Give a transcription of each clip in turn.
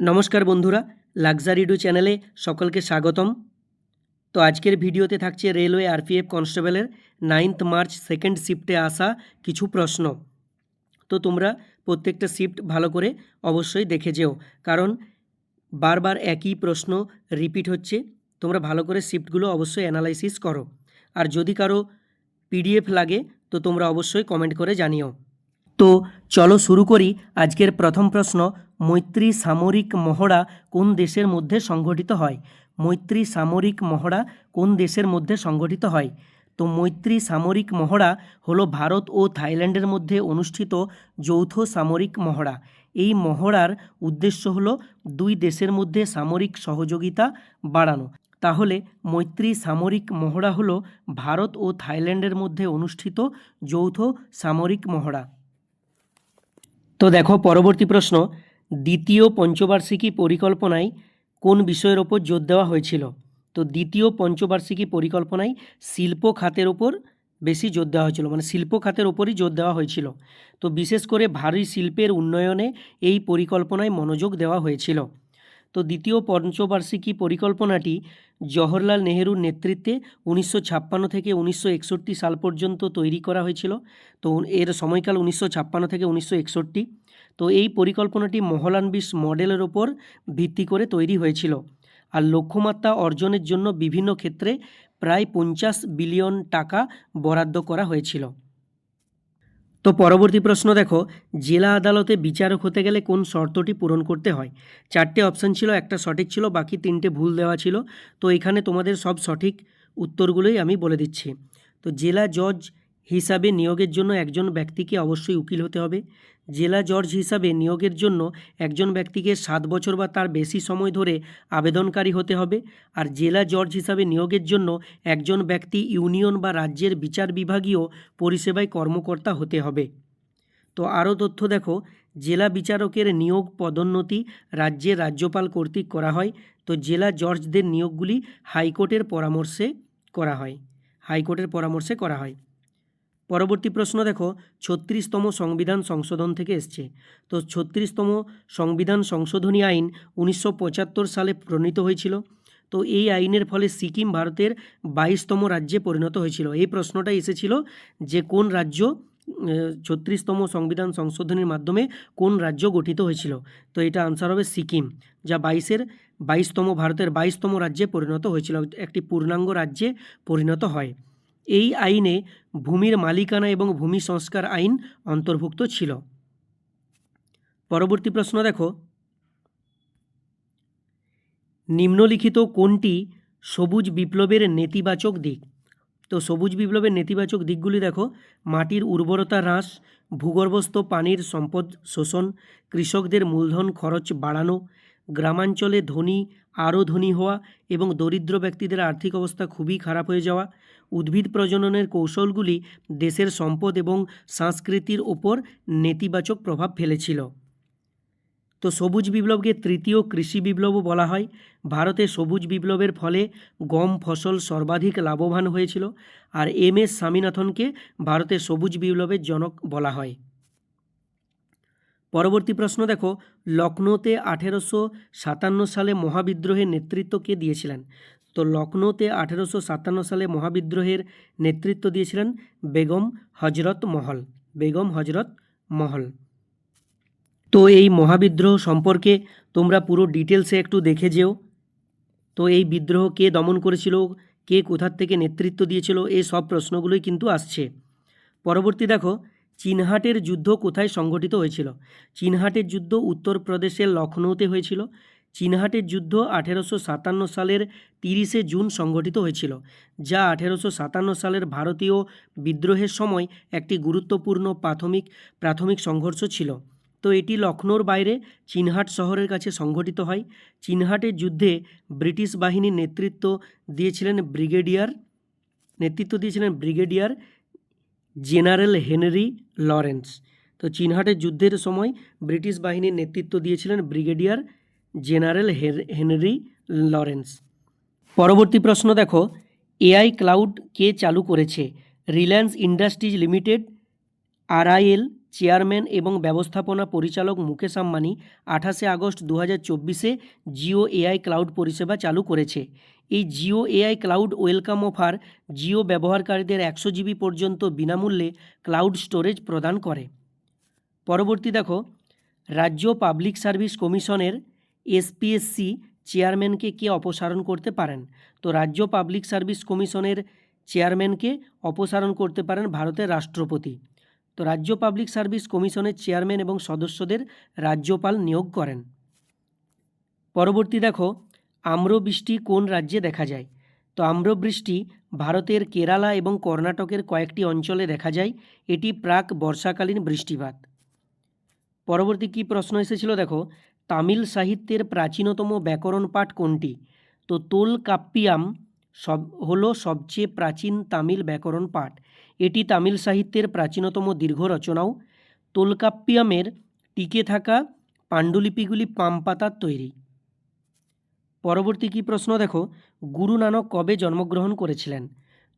নমস্কার বন্ধুরা লাক্সারিডো চ্যানেলে সকলকে স্বাগতম। তো আজকের ভিডিওতে থাকছে রেলওয়ে আরপিএফ কনস্টেবলের নাইন্থ মার্চ সেকেন্ড শিফটে আসা কিছু প্রশ্ন। তো তোমরা প্রত্যেকটা শিফট ভালো করে অবশ্যই দেখে যেও, কারণ বারবার একই প্রশ্ন রিপিট হচ্ছে। তোমরা ভালো করে শিফটগুলো অবশ্যই অ্যানালাইসিস করো। আর যদি কারও পিডিএফ লাগে, তো তোমরা অবশ্যই কমেন্ট করে জানিও। তো চলো শুরু করি আজকের প্রথম প্রশ্ন, মৈত্রী সামরিক মহড়া কোন দেশের মধ্যে সংঘটিত হয়? মৈত্রী সামরিক মহড়া কোন দেশের মধ্যে সংঘটিত হয়? তো মৈত্রী সামরিক মহড়া হলো ভারত ও থাইল্যান্ডের মধ্যে অনুষ্ঠিত যৌথ সামরিক মহড়া। এই মহড়ার উদ্দেশ্য হলো দুই দেশের মধ্যে সামরিক সহযোগিতা বাড়ানো। তাহলে মৈত্রী সামরিক মহড়া হলো ভারত ও থাইল্যান্ডের মধ্যে অনুষ্ঠিত যৌথ সামরিক মহড়া। তো দেখো, পরবর্তী প্রশ্ন, দ্বিতীয় পঞ্চবার্ষিকী পরিকল্পনায় কোন বিষয়ের ওপর জোর দেওয়া হয়েছিল? তো দ্বিতীয় পঞ্চবার্ষিকী পরিকল্পনায় শিল্প খাতের ওপর বেশি জোর দেওয়া হয়েছিল মানে শিল্প খাতের ওপরই জোর দেওয়া হয়েছিল। তো বিশেষ করে ভারী শিল্পের উন্নয়নে এই পরিকল্পনায় মনোযোগ দেওয়া হয়েছিল। তো দ্বিতীয় পঞ্চবার্ষিকী পরিকল্পনাটি জওহরলাল নেহেরুর নেতৃত্বে উনিশশো ছাপ্পান্ন থেকে উনিশশো একষট্টি সাল পর্যন্ত তৈরি করা হয়েছিল। তো এর সময়কাল উনিশশো ছাপ্পান্ন থেকে উনিশশো একষট্টি। তো এই পরিকল্পনাটি মহলানবিশ মডেলের ওপর ভিত্তি করে তৈরি হয়েছিল। আর লক্ষ্যমাত্রা অর্জনের জন্য বিভিন্ন ক্ষেত্রে প্রায় পঞ্চাশ বিলিয়ন টাকা বরাদ্দ করা হয়েছিল। তো পরবর্তী প্রশ্ন দেখো, জেলা আদালতে বিচারক হতে গেলে কোন শর্তটি পূরণ করতে হয়? চারটে অপশান ছিল, একটা সঠিক ছিল, বাকি তিনটে ভুল দেওয়া ছিল। তো এখানে তোমাদের সব সঠিক উত্তরগুলোই আমি বলে দিচ্ছি। তো জেলা জজ হিসাবে নিয়োগের জন্য একজন ব্যক্তিকে অবশ্যই উকিল হতে হবে। জেলা জজ হিসাবে নিয়োগের জন্য একজন ব্যক্তিকে সাত বছর বা তার বেশি সময় ধরে আবেদনকারী হতে হবে। আর জেলা জজ হিসাবে নিয়োগের জন্য একজন ব্যক্তি ইউনিয়ন বা রাজ্যের বিচার বিভাগীয় পরিষেবায় কর্মকর্তা হতে হবে। তো আরও তথ্য দেখো, জেলা বিচারকের নিয়োগ পদোন্নতি রাজ্যের রাজ্যপাল কর্তৃক করা হয়। তো জেলা জজদের নিয়োগগুলি হাইকোর্টের পরামর্শে করা হয়। হাইকোর্টের পরামর্শে করা হয়। পরবর্তী প্রশ্ন দেখো, ছত্রিশতম সংবিধান সংশোধন থেকে এসছে। তো ছত্রিশতম সংবিধান সংশোধনী আইন উনিশশো পঁচাত্তর সালে প্রণীত হয়েছিল। তো এই আইনের ফলে সিকিম ভারতের বাইশতম রাজ্যে পরিণত হয়েছিল। এই প্রশ্নটা এসেছিল যে কোন রাজ্য ছত্রিশতম সংবিধান সংশোধনীর মাধ্যমে কোন রাজ্য গঠিত হয়েছিল। তো এটা আনসার হবে সিকিম, যা বাইশের, বাইশতম ভারতের বাইশতম রাজ্যে পরিণত হয়েছিল। একটি পূর্ণাঙ্গ রাজ্যে পরিণত হয়। এই আইনে ভূমির মালিকানা এবং ভূমি সংস্কার আইন অন্তর্ভুক্ত ছিল। পরবর্তী প্রশ্ন দেখো। নিম্নলিখিত কোনটি সবুজ বিপ্লবের নেতিবাচক দিক? তো সবুজ বিপ্লবের নেতিবাচক দিকগুলি দেখো। মাটির উর্বরতা হ্রাস, ভূগর্ভস্থ পানির সম্পদ শোষণ, কৃষকদের মূলধন খরচ বাড়ানো, গ্রামাঞ্চলে ধনী, আরও ধনী হওয়া এবং দরিদ্র ব্যক্তিদের আর্থিক অবস্থা খুবই খারাপ হয়ে যাওয়া উদ্ভিদ প্রজননের কৌশলগুলি দেশের সম্পদ এবং সংস্কৃতির ওপর নেতিবাচক প্রভাব ফেলেছিল। তো সবুজ বিপ্লবকে তৃতীয় কৃষি বিপ্লবও বলা হয়। ভারতে সবুজ বিপ্লবের ফলে গম ফসল সর্বাধিক লাভবান হয়েছিল আর এম এস স্বামীনাথনকে ভারতে সবুজ বিপ্লবের জনক বলা হয়। পরবর্তী প্রশ্ন দেখো লখনৌতে আঠেরোশো সাতান্ন সালে মহাবিদ্রোহের নেতৃত্ব কে দিয়েছিলেন? তো লখনৌতে আঠেরোশো সাতান্ন সালে মহাবিদ্রোহের নেতৃত্ব দিয়েছিলেন বেগম হজরত মহল, বেগম হজরত মহল। তো এই মহাবিদ্রোহ সম্পর্কে তোমরা পুরো ডিটেলসে একটু দেখে যেও। তো এই বিদ্রোহ কে দমন করেছিল, কে কোথার থেকে নেতৃত্ব দিয়েছিল এই সব প্রশ্নগুলোই কিন্তু আসছে। পরবর্তী দেখো, চিনহাটের যুদ্ধ কোথায় সংঘটিত হয়েছিল? চিনহাটের যুদ্ধ উত্তরপ্রদেশের লখনৌতে হয়েছিল। চিনহাটের যুদ্ধ আঠেরোশো সাতান্ন সালের তিরিশে জুন সংঘটিত হয়েছিল, যা আঠেরোশো সাতান্ন সালের ভারতীয় বিদ্রোহের সময় একটি গুরুত্বপূর্ণ প্রাথমিক প্রাথমিক সংঘর্ষ ছিল। তো এটি লখনৌর বাইরে চিনহাট শহরের কাছে সংঘটিত হয়। চিনহাটের যুদ্ধে ব্রিটিশ বাহিনীর নেতৃত্ব দিয়েছিলেন ব্রিগেডিয়ার, নেতৃত্ব দিয়েছিলেন ব্রিগেডিয়ার জেনারেল হেনরি লরেন্স। তো চিনহাটের যুদ্ধের সময় ব্রিটিশ বাহিনীর নেতৃত্ব দিয়েছিলেন ব্রিগেডিয়ার জেনারেল হেনরি লরেন্স। পরবর্তী প্রশ্ন দেখো, এআই ক্লাউড কে চালু করেছে? Reliance Industries Limited, RIL chairman এবং ব্যবস্থাপনা পরিচালক মুকেশ আম্বানি আঠাশে আগস্ট দু হাজার চব্বিশে জিও এআই ক্লাউড পরিষেবা চালু করেছে। এই Jio AI cloud welcome offer Jio ব্যবহারকারীদের একশো জিবি পর্যন্ত বিনামূল্যে ক্লাউড স্টোরেজ প্রদান করে। পরবর্তী দেখো, রাজ্য পাবলিক সার্ভিস কমিশনের এসপিএসসি চেয়ারম্যানকে কে অপসারণ করতে পারেন? তো রাজ্য পাবলিক সার্ভিস কমিশনের চেয়ারম্যানকে অপসারণ করতে পারেন ভারতের রাষ্ট্রপতি। তো রাজ্য পাবলিক সার্ভিস কমিশনের চেয়ারম্যান এবং সদস্যদের রাজ্যপাল নিয়োগ করেন। পরবর্তী দেখো, আম্রবৃষ্টি কোন রাজ্যে দেখা যায়? তো আম্রবৃষ্টি ভারতের কেরালা এবং কর্ণাটকের কয়েকটি অঞ্চলে দেখা যায়। এটি প্রাক বর্ষাকালীন বৃষ্টিপাত। পরবর্তী কী প্রশ্ন এসেছিল দেখো তামিল সাহিত্যের প্রাচীনতম ব্যাকরণ পাঠ কোনটি? তো তোলকাপ্পিয়াম সব, হলো সবচেয়ে প্রাচীন তামিল ব্যাকরণ পাঠ। এটি তামিল সাহিত্যের প্রাচীনতম দীর্ঘ রচনাও। তোলকাপ্পিয়ামের টিকে থাকা পাণ্ডুলিপিগুলি পামপাতার তৈরি। পরবর্তী কী প্রশ্ন? দেখো, গুরু নানক কবে জন্মগ্রহণ করেছিলেন?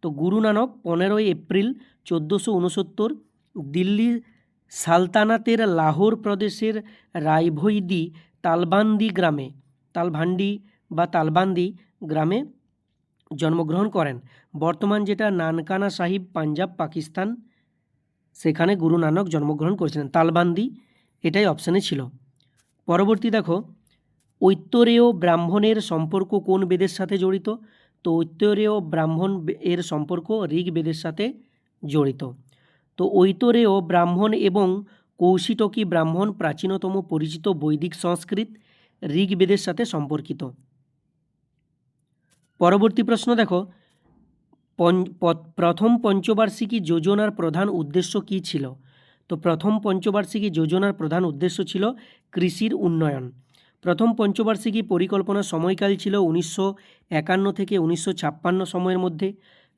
তো গুরু নানক পনেরোই এপ্রিল চোদ্দোশো উনসত্তর দিল্লি সালতানাতের লাহোর প্রদেশের রায়ভৈদি তালবান্দি গ্রামে, তালভান্ডি বা তালবান্দি গ্রামে জন্মগ্রহণ করেন। বর্তমান যেটা নানকানা সাহিব পাঞ্জাব, পাকিস্তান, সেখানে গুরু নানক জন্মগ্রহণ করেছিলেন। তালবান্দি এটাই অপশানে ছিল। পরবর্তী দেখো, ঐত্তরেয় ব্রাহ্মণের সম্পর্ক কোন বেদের সাথে জড়িত? তো ঐত্তরেয় ব্রাহ্মণ এর সম্পর্ক ঋগ্বেদের সাথে জড়িত। তো ঐতরেয় ব্রাহ্মণ এবং কৌশিটকী ব্রাহ্মণ প্রাচীনতম পরিচিত বৈদিক সংস্কৃত ঋগ্বেদের সাথে সম্পর্কিত। পরবর্তী প্রশ্ন দেখো প্রথম পঞ্চবার্ষিকী যোজনার প্রধান উদ্দেশ্য কী ছিল? তো প্রথম পঞ্চবার্ষিকী যোজনার প্রধান উদ্দেশ্য ছিল কৃষির উন্নয়ন। প্রথম পঞ্চবার্ষিকী পরিকল্পনার সময়কাল ছিল উনিশশো একান্ন থেকে উনিশশো ছাপ্পান্ন সময়ের মধ্যে।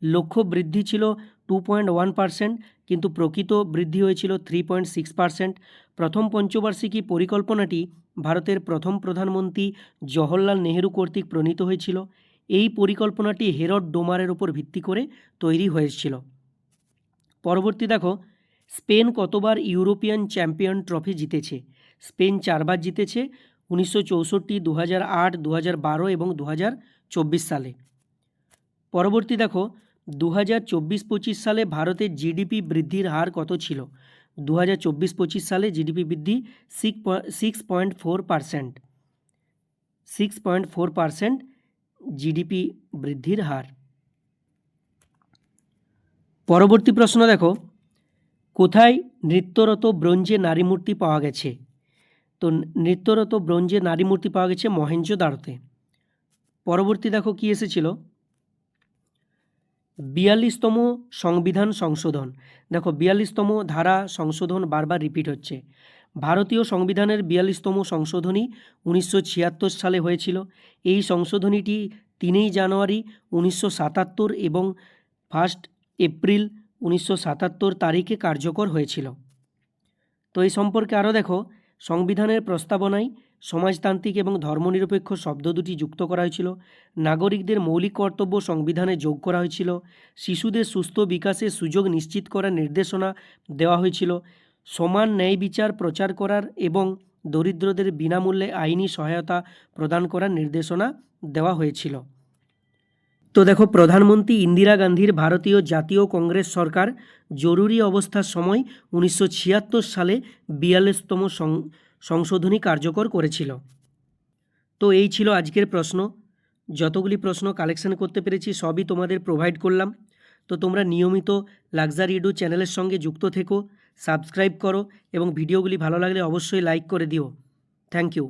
লক্ষ্য বৃদ্ধি ছিল টু পয়েন্ট ওয়ান পার্সেন্ট কিন্তু প্রকৃত বৃদ্ধি হয়েছিল থ্রি পয়েন্ট সিক্স পার্সেন্ট প্রথম পঞ্চবার্ষিকী পরিকল্পনাটি ভারতের প্রথম প্রধানমন্ত্রী জওহরলাল নেহেরু কর্তৃক প্রণীত হয়েছিল। এই পরিকল্পনাটি হেরড ডোমারের উপর ভিত্তি করে তৈরি হয়েছিল। পরবর্তী দেখো, স্পেন কতবার ইউরোপিয়ান চ্যাম্পিয়ন ট্রফি জিতেছে? স্পেন চারবার জিতেছে উনিশশো চৌষট্টি দু হাজার আট দু হাজার বারো এবং দু হাজার চব্বিশ সালে। পরবর্তী দেখো দু হাজার চব্বিশ পঁচিশ সালে ভারতের জিডিপি বৃদ্ধির হার কত ছিল? দু হাজার চব্বিশ পঁচিশ সালে জিডিপি বৃদ্ধি six six point four percent six point four percent GDP বৃদ্ধির হার। পরবর্তী প্রশ্ন দেখো। কোথায় নৃত্যরত ব্রোঞ্জে নারী মূর্তি পাওয়া গেছে? তো নৃত্যরত ব্রোঞ্জে নারী মূর্তি পাওয়া গেছে মহেঞ্জোদারোতে পরবর্তী দেখো কি এসেছিল? বিয়াল্লিশতম সংবিধান সংশোধন। দেখো, বিয়াল্লিশতম ধারা সংশোধন বারবার রিপিট হচ্ছে। ভারতীয় সংবিধানের বিয়াল্লিশতম সংশোধনী উনিশশো ছিয়াত্তর সালে হয়েছিল। এই সংশোধনীটি তিনই জানুয়ারি উনিশশো সাতাত্তর এবং ফার্স্ট এপ্রিল উনিশশো সাতাত্তর তারিখে কার্যকর হয়েছিল। তো এই সম্পর্কে আরও দেখো, সংবিধানের প্রস্তাবনায় সমাজতান্ত্রিক এবং ধর্মনিরপেক্ষ শব্দ দুটি যুক্ত করা হয়েছিল। নাগরিকদের মৌলিক কর্তব্য সংবিধানে যোগ করা হয়েছিল। শিশুদের সুস্থ বিকাশের সুযোগ নিশ্চিত করার নির্দেশনা দেওয়া হয়েছিল। সমান ন্যায় বিচার প্রচার করার এবং দরিদ্রদের বিনামূল্যে আইনি সহায়তা প্রদান করার নির্দেশনা দেওয়া হয়েছিল। তো দেখো, প্রধানমন্ত্রী ইন্দিরা গান্ধীর ভারতীয় জাতীয় কংগ্রেস সরকার জরুরি অবস্থার সময় উনিশশো ছিয়াত্তর সালে বিয়াল্লিশতম সং- সংশোধনী কার্যকর করেছিল। তো এই ছিল আজকের প্রশ্ন। যতগুলি প্রশ্ন কালেকশন করতে পেরেছি, সবই তোমাদের প্রোভাইড করলাম। তো তোমরা নিয়মিত লাক্সারি ইডু চ্যানেলের সঙ্গে যুক্ত থেকো সাবস্ক্রাইব করো এবং ভিডিওগুলি ভালো লাগলে অবশ্যই লাইক করে দিও। Thank you